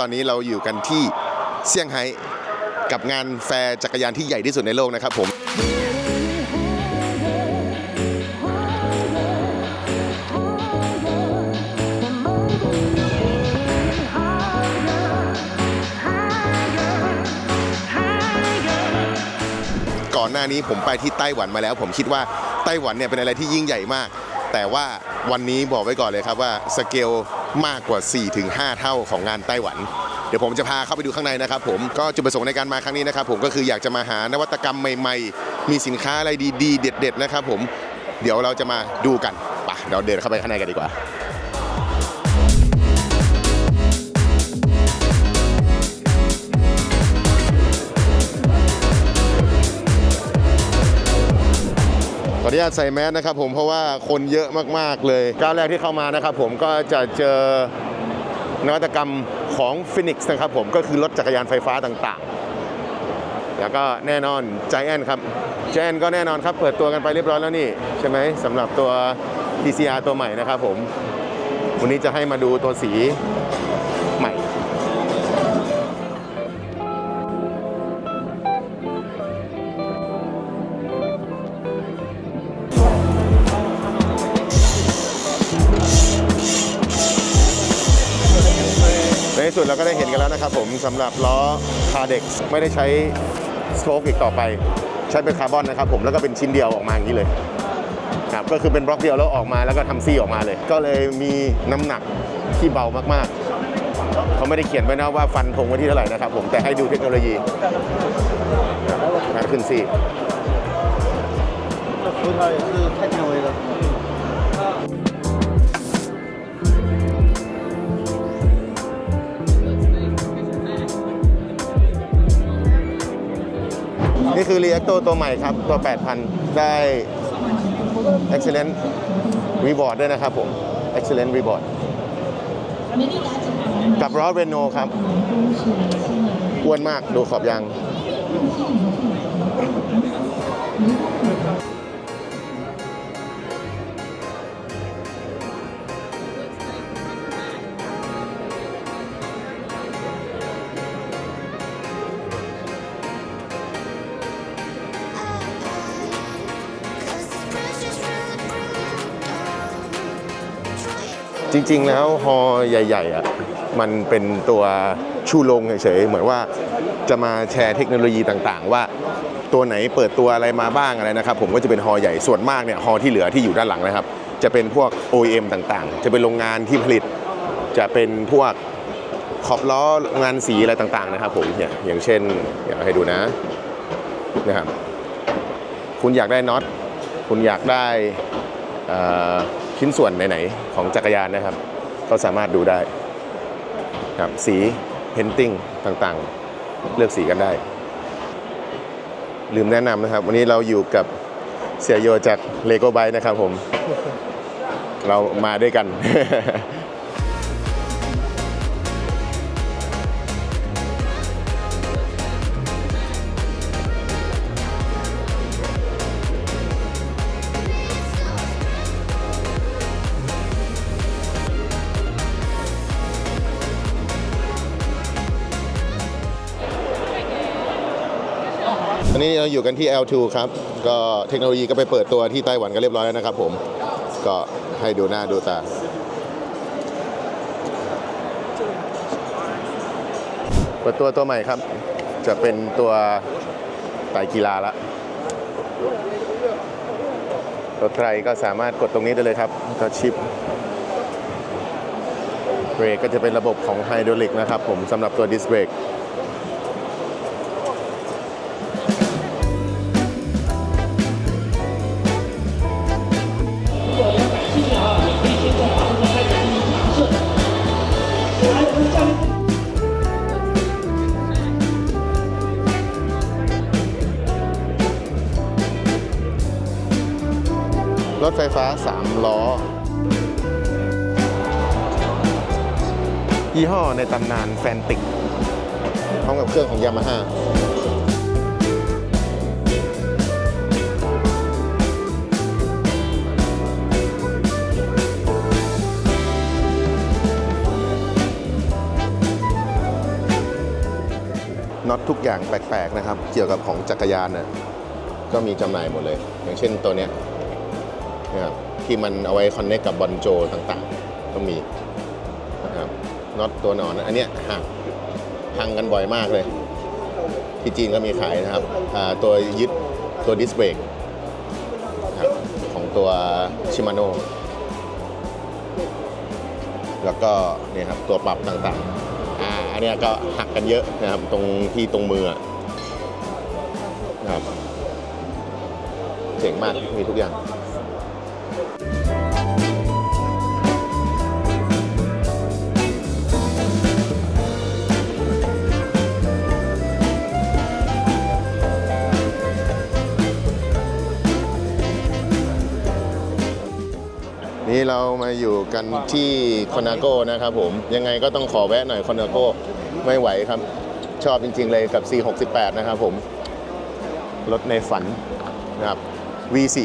ตอนนี้เราอยู่กันที่เซี่ยงไฮ้กับงานแฟร์จักรยานที่ใหญ่ที่สุดในโลกนะครับผมก่อนหน้านี้ผมไปที่ไต้หวันมาแล้ว ผมคิดว่าไต้หวันเนี่ยเป็นอะไรที่ยิ่งใหญ่มาก แต่ว่าวันนี้บอกไว้ก่อนเลยครับว่าสเกล มากกว่า 4-5 เท่าของงานไต้หวัน เดี๋ยวผมจะพาเข้าไปดูข้างในนะครับผมก็จุดประสงค์ในการมาครั้งนี้นะครับผมก็คืออยากจะมาหานวัตกรรมใหม่ๆ มีสินค้าอะไรดีๆ เด็ด ๆ นะครับผมเดี๋ยวเราจะมาดูกันไปเราเดินเข้าไปข้างในกันดีกว่า ออนุญาตใส่แมสนะครับผมเพราะว่าคนเยอะมากๆเลยก้าวแรกที่เข้ามานะครับผมก็จะเจอนวัตกรรมของ Phoenix นะครับผมก็คือรถจักรยานไฟฟ้าต่างๆ แล้วก็แน่นอน Giant ครับ Giant ก็แน่นอนครับ เปิดตัวกันไปเรียบร้อยแล้วนี่ ใช่ไหมสำหรับตัว PCR ตัวใหม่นะครับผม วันนี้จะให้มาดูตัวสี ในที่สุดเราก็ได้เห็นกันแล้วนะครับผมสำหรับล้อคาเด็กไม่ได้ใช้สโคกอีกต่อไป ใช้เป็นคาร์บอนนะครับผมแล้วก็เป็นชิ้นเดียวออกมาอย่างนี้เลยครับก็คือเป็นบล็อกเดียวแล้วออกมาแล้วก็ทำซี่ออกมาเลย ก็เลยมีน้ำหนักที่เบามากๆเขาไม่ได้เขียนไว้นะว่าฟันธงไว้ที่เท่าไหร่นะครับผมแต่ให้ดูเทคโนโลยีขึ้นซี่ นี่คือ Reacto ตัวใหม่ครับ ตัว 8,000 ได้ Excellent Reward ด้วยนะครับผม Excellent Reward กับรอยเรโนครับ อ้วนมากดูขอบยาง จริง ๆ แล้วฮอใหญ่ๆอะมันเป็นตัวชูโรงเฉยๆเหมือนว่าจะมาแชร์เทคโนโลยีต่างๆ ว่าตัวไหนเปิดตัวอะไรมาบ้างอะไรนะครับ ผมก็จะเป็นฮอใหญ่ส่วนมากเนี่ยฮอที่เหลือที่อยู่ด้านหลังนะครับ จะเป็นพวก OEM ต่างๆ จะเป็นโรงงานที่ผลิต จะเป็นพวกขอบล้องานสีอะไรต่างๆนะครับ ผมเนี่ยอย่างเช่นเดี๋ยวให้ดูนะนะครับ คุณอยากได้น็อตคุณอยากได้อ่อ ชิ้นส่วนไหนๆของจักรยานนะครับ ก็สามารถดูได้ครับสีเพนติ้งต่างๆ เลือกสีกันได้ ลืมแนะนำนะครับ วันนี้เราอยู่กับเสียโยจากเลโก้ไบนะครับผม เรามาด้วยกัน นี้เราอยู่กันที่ L2 ครับ ก็เทคโนโลยีก็ไปเปิดตัวที่ไต้หวันกันเรียบร้อยแล้วนะครับผม ก็ให้ดูหน้าดูตา เปิดตัวตัวใหม่ครับ จะเป็นตัวไตรกีฬาละรถใครก็สามารถกดตรงนี้ได้เลยครับก็ชิปเบรกก็จะเป็นระบบของไฮดรอลิกนะครับผมสำหรับตัวดิสเบรก รถไฟฟ้า 3 ล้อ ยี่ห้อในตำนานแฟนติก พร้อมกับเครื่องของยามาฮ่าน็อตทุกอย่างแปลกๆนะครับ เกี่ยวกับของจักรยานน่ะก็มีจำหน่ายหมดเลย อย่างเช่นตัวเนี้ย นะครับที่มันเอาไว้คอนเนคกับบอลโจต่างๆ ก็มีนะครับน็อตตัวหนอนอันเนี้ยหักพังกันบ่อยมากเลย ที่จีนก็มีขายนะครับตัวยึดตัวดิสเบรกของตัวชิมาโนแล้วก็เนี่ยครับตัวปรับต่างๆอ่าอันนี้ก็หักกันเยอะนะครับตรงที่ตรงมือนะครับเจ๋งมากมีทุกอย่าง นี้เรามาอยู่กันที่คอนาโก้นะครับผม ยังไงก็ต้องขอแวะหน่อยคอนาโก้ไม่ไหวครับ ชอบจริง ๆ เลยกับ C68 นะครับผม รถในฝันนะครับ V4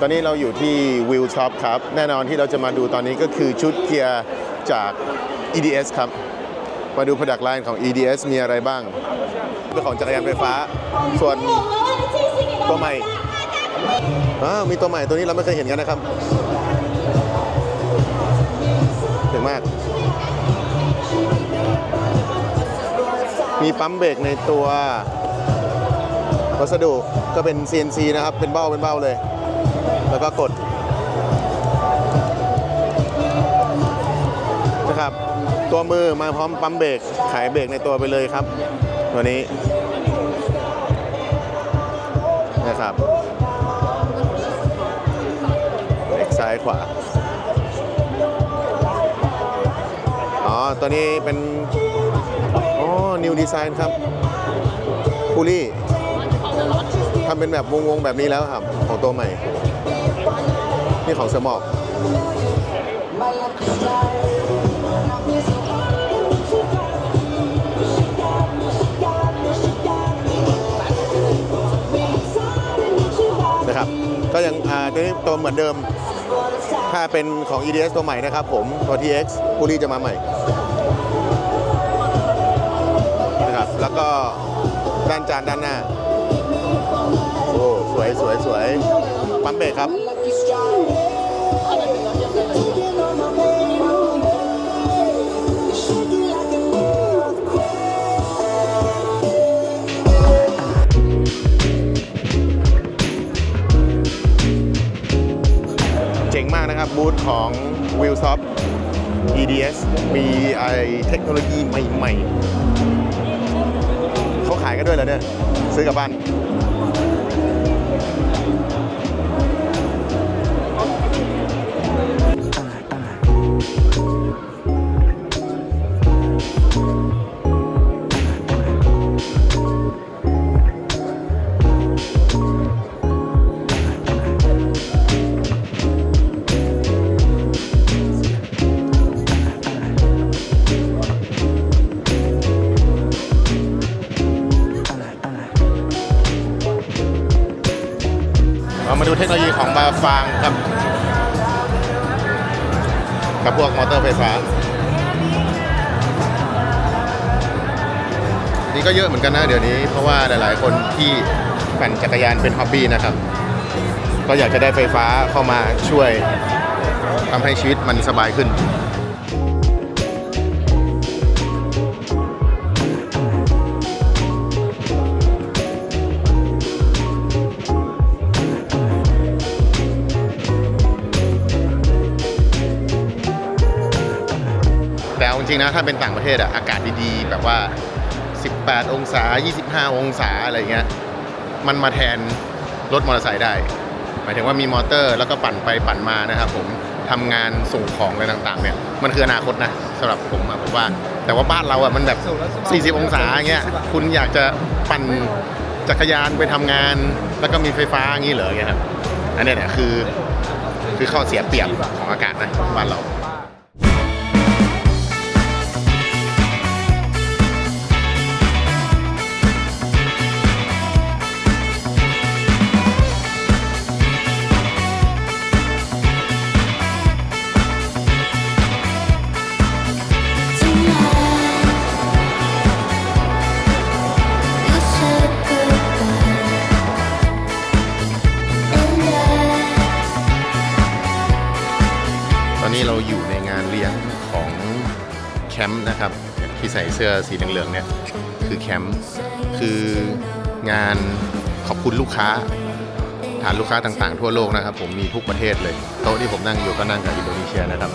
ตอนนี้เราอยู่ที่วิลช็อปครับ แน่นอนที่เราจะมาดูตอนนี้ก็คือชุดเกียร์จาก EDS ครับ มาดู Product Line ของ EDS มีอะไรบ้างเป็นของจักรยานไฟฟ้า ส่วนตัวใหม่อ้าวมีตัวใหม่ตัวนี้เราไม่เคยเห็นกันนะครับเจ๋งมาก มีปั๊มเบรกในตัววัสดุก็เป็น CNC นะครับ เป็นเบ้าเป็นเบ้าเลย แล้วก็กดนะครับ ตัวมือมาพร้อมปั๊มเบรกขายเบรกในตัวไปเลยครับ ตัวนี้นะครับเบรกซ้ายขวาอ๋อตัวนี้เป็นอ๋อนิวดีไซน์ครับคูลี่ทำเป็นแบบวงๆแบบนี้แล้วครับ ของตัวใหม่ นี่ของสมอกนะครับ ก็ยังอ่าตัวนี้ตัวเหมือนเดิม ถ้าเป็นของ EDS ตัวใหม่นะครับผมตัว TX คูลี่จะมาใหม่นะครับแล้วก็ด้านจานด้านหน้า โอ้ สวยสวยสวยปั๊มเบรกครับ จ๋งมากนะครับ บูธของ w i l s o f EDS มีไอเทคโนโลยีใหม่ ๆ เขาขายกันด้วยเหรอเนี่ย ซื้อกลับบ้าน มาดูเทคโนโลยีของมาฟางครับกับพวกมอเตอร์ไฟฟ้า นี่ก็เยอะเหมือนกันนะเดี๋ยวนี้ เพราะว่าหลาย ๆ คนที่ปั่นจักรยานเป็นฮ็อบบี้นะครับ ก็อยากจะได้ไฟฟ้าเข้ามาช่วยทำให้ชีวิตมันสบายขึ้น ริงๆนะถ้าเป็นต่างประเทศอะอากาศดีๆ แบบว่า 18 องศา 25 องศาอะไรเงี้ยมันมาแทนรถมอเตอร์ไซค์ได้ หมายถึงว่ามีมอเตอร์แล้วก็ปั่นไปปั่นมานะครับผมทำงานส่งของอะไรต่างๆ เนี่ยมันคืออนาคตนะสำหรับผมอะผมว่า แต่ว่าบ้านเราอะมันแบบ 40 องศาเงี้ยคุณอยากจะปั่นจักรยานไปทำงาน แล้วก็มีไฟฟ้าอย่างงี้เหรอเงี้ยครับอันนี้เนี่ยคือคือข้อเสียเปรียบของอากาศนะบ้านเรา มป์นะครับที่ใส่เสื้อสีเหลืองๆเนี่ยคือแคมป์คืองานขอบคุณลูกค้า ฐานลูกค้าต่างๆ ทั่วโลกนะครับ ผมมีทุกประเทศเลย โต๊ะที่ผมนั่งอยู่ก็นั่งกับอินโดนีเซียนะครับ